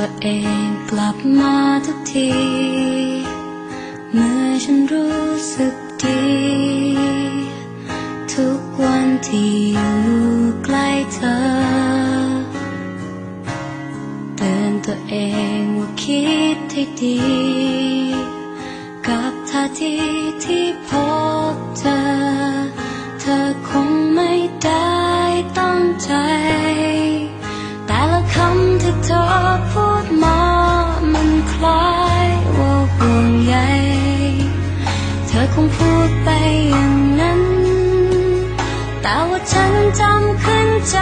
ตัวเองกลับมาทุกที เมื่อฉันรู้สึกดี ทุกวันที่อยู่ใกล้เธอ เตือนตัวเองว่าคิดให้ดี กับท่าทีที่พอ คงพูดไปอย่างนั้น แต่ว่าฉันจำขึ้นใจ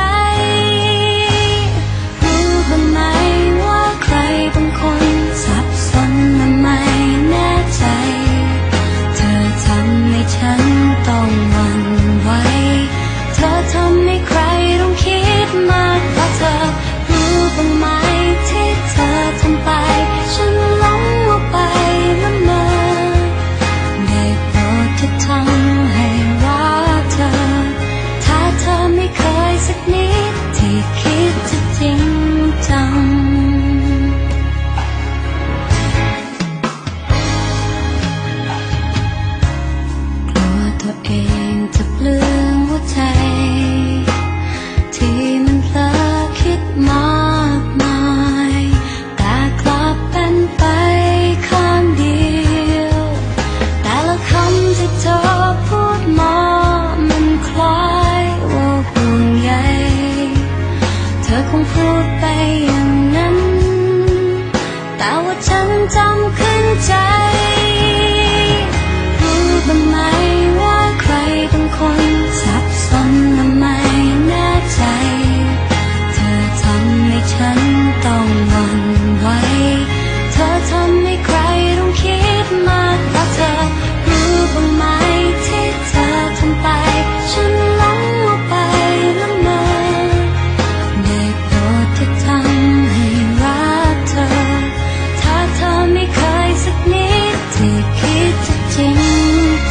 งพูดไปอย่างนั้น แต่ว่าฉันจำขึ้นใจ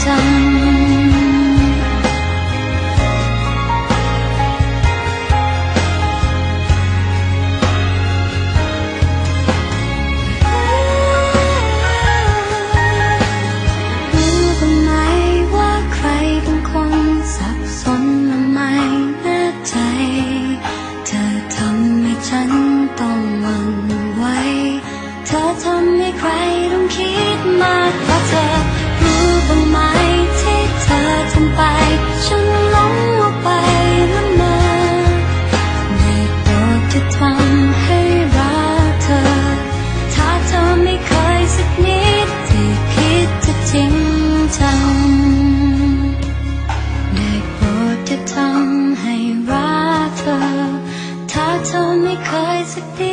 time. सकते